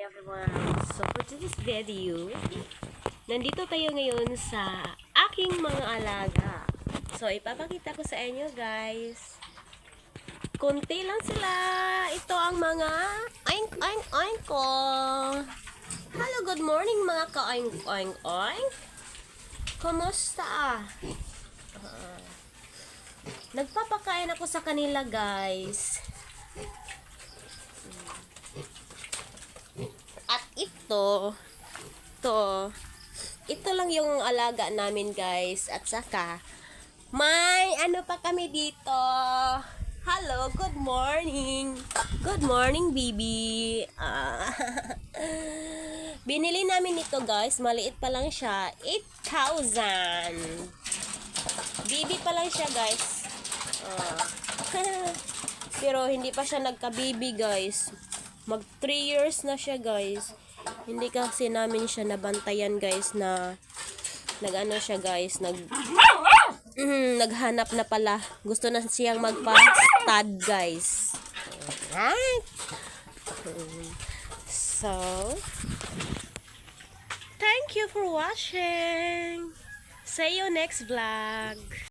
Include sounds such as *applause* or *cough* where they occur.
everyone. So for today's video, nandito tayo ngayon sa aking mga alaga. So ipapakita ko sa inyo guys. Kunti lang sila. Ito ang mga oink oink oink ko. Hello, good morning mga ka-oink oink oink. Kumusta? Ah. nagpapakain ako sa kanila guys. At ito, to, ito lang yung alaga namin guys. At saka, may ano pa kami dito. Hello, good morning. Good morning, baby. Ah, *laughs* binili namin ito guys. Maliit pa lang siya. 8,000. Baby pa lang siya guys. Ah. *laughs* Pero hindi pa siya nagka-baby guys. Mag 3 years na siya guys. Hindi kasi namin siya nabantayan guys na nag-ano siya guys, nag Mhm, naghanap na pala. Gusto na siyang magpa-stud guys. So, thank you for watching. See you next vlog.